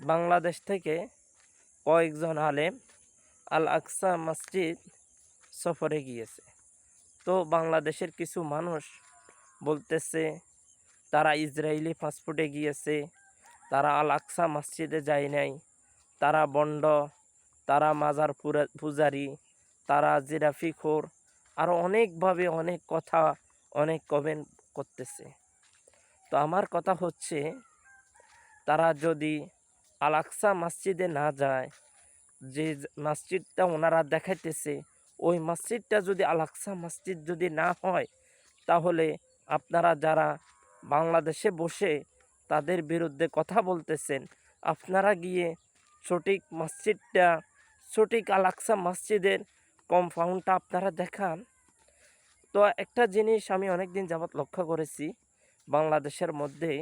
বাংলাদেশ থেকে কয়েকজন আলেম আল আকসা মসজিদ সফরে গিয়েছে। তো বাংলাদেশের কিছু মানুষ বলতেছে, তারা ইসরায়েলি পাসপোর্টে গিয়েছে, তারা আল আকসা মসজিদে যায় নাই, তারা বন্ড, তারা মাজার পূজারি, তারা জিরাফি খোর আরও অনেকভাবে অনেক কথা, অনেক কমেন্ট করতেছে। তো আমার কথা হচ্ছে, তারা যদি আল আকসা মসজিদে না যায়, যে মসজিদটা ওনারা দেখাইতেছে, ওই মসজিদটা যদি আল আকসা মসজিদ যদি না হয়, তাহলে আপনারা যারা বাংলাদেশে বসে তাদের বিরুদ্ধে কথা বলতেছেন, আপনারা গিয়ে সঠিক মসজিদটা, সঠিক আল আকসা মসজিদের কম্পাউন্ডটা আপনারা দেখান। তো একটা জিনিস আমি অনেক দিন যাবৎ লক্ষ্য করেছি, বাংলাদেশের মধ্যে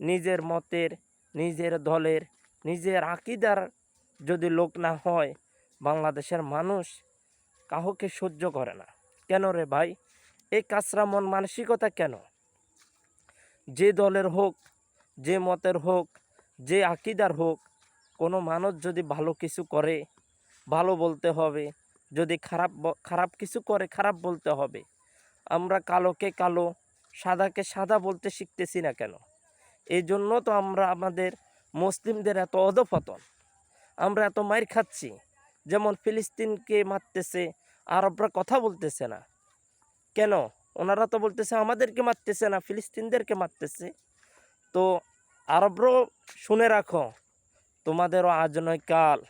নিজের মতের, নিজের দলের নিজের আকিদার যদি লোক না হয়, বাংলাদেশের মানুষ কাউকে সহ্য করে না। কেন রে ভাই? এই কাঁচরা মন মানসিকতা কেন? যে দলের হোক, যে মতের হোক, যে আকিদার হোক, কোনো মানুষ যদি ভালো কিছু করে, ভালো বলতে হবে। যদি খারাপ খারাপ কিছু করে, খারাপ বলতে হবে। আমরা কালোকে কালো, সাদাকে সাদা বলতে শিখতেছি না কেন? এই জন্য তো আমরা আমাদের মুসলিমদের এত অধপতন। আমরা এত মার খাচ্ছি, যেমন ফিলিস্তিনকে মারতেছে, আরবরা কথা বলতেছে না। কেন? ওনারা তো বলতেছে, আমাদেরকে মারতেছে না, ফিলিস্তিনদেরকে মারতেছে। তো আরবরাও শুনে রাখো, তোমাদেরও আজ নয় কাল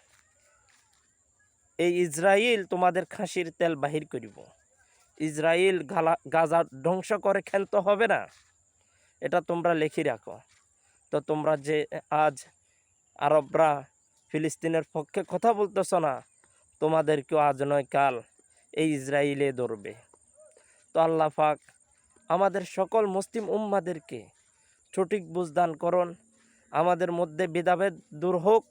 এই ইসরায়েল তোমাদের খাসির তেল বাহির করিব। ইসরায়েল গালা, গাজা ধ্বংস করে ক্ষান্ত হবে না। এটা তোমরা লিখে রাখো। তো তোমরা যে আজ আরবরা ফিলিস্তিনের পক্ষে কথা বলতেছ না, তোমাদেরকেও আজ নয়, কাল এই ইসরায়েলে ধরবে। তো আল্লাহ পাক আমাদের সকল মুসলিম উম্মাদেরকে সঠিক বুঝদান করুন। আমাদের মধ্যে ভেদাভেদ দূর হোক,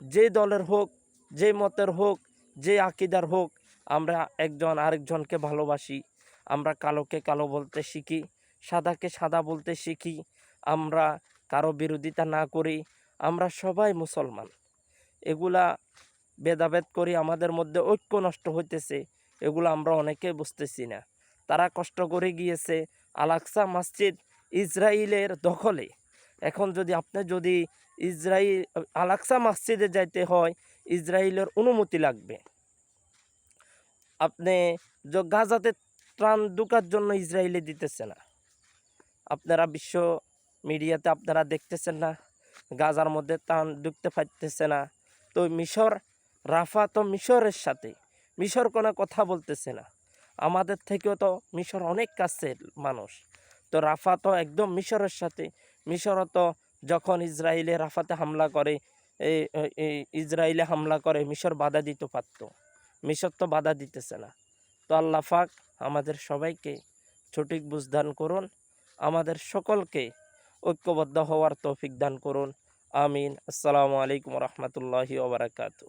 যে দলের হোক, যে মতের হোক, যে আকিদার হোক, আমরা একজন আরেকজনকে ভালোবাসি। আমরা কালোকে কালো বলতে শিখি, সাদাকে সাদা বলতে শিখি। আমরা কারও বিরোধিতা না করি, আমরা সবাই মুসলমান। এগুলা ভেদাভেদ করি, আমাদের মধ্যে ঐক্য নষ্ট হইতেছে, এগুলো আমরা অনেকে বুঝতেছি না। তারা কষ্ট করে গিয়েছে আলাক্সা মসজিদ ইসরায়েলের দখলে। এখন যদি আপনি যদি ইসরায়েল আলাক্সা মসজিদে যাইতে হয় ইসরায়েলের অনুমতি লাগবে। আপনি গাজাতে ত্রাণ ঢুকার জন্য ইসরায়েলে দিতেছে না। আপনারা বিশ্ব মিডিয়াতে আপনারা দেখতেছেন না, গাজার মধ্যে ত্রাণ ঢুকতে পারতেছে না। তো মিশর, রাফা তো মিশরের সাথে, মিশর কোনো কথা বলতেছে না। আমাদের থেকেও তো মিশর অনেক কাছের মানুষ। তো রাফা তো একদম মিশরের সাথে মিশরও তো যখন ইসরায়েলে রাফাতে হামলা করে ইসরায়েলে হামলা করে, মিশর বাধা দিতে পারত। মিশর তো বাধা দিতেছে না। তো আল্লাহ পাক আমাদের সবাইকে সঠিক বুঝদান করুন। আমাদের সকলকে ঐক্যবদ্ধ হওয়ার তৌফিক দান করুন। আমিন। আসসালামু আলাইকুম রহমতুল্লাহি ওবরাকাতু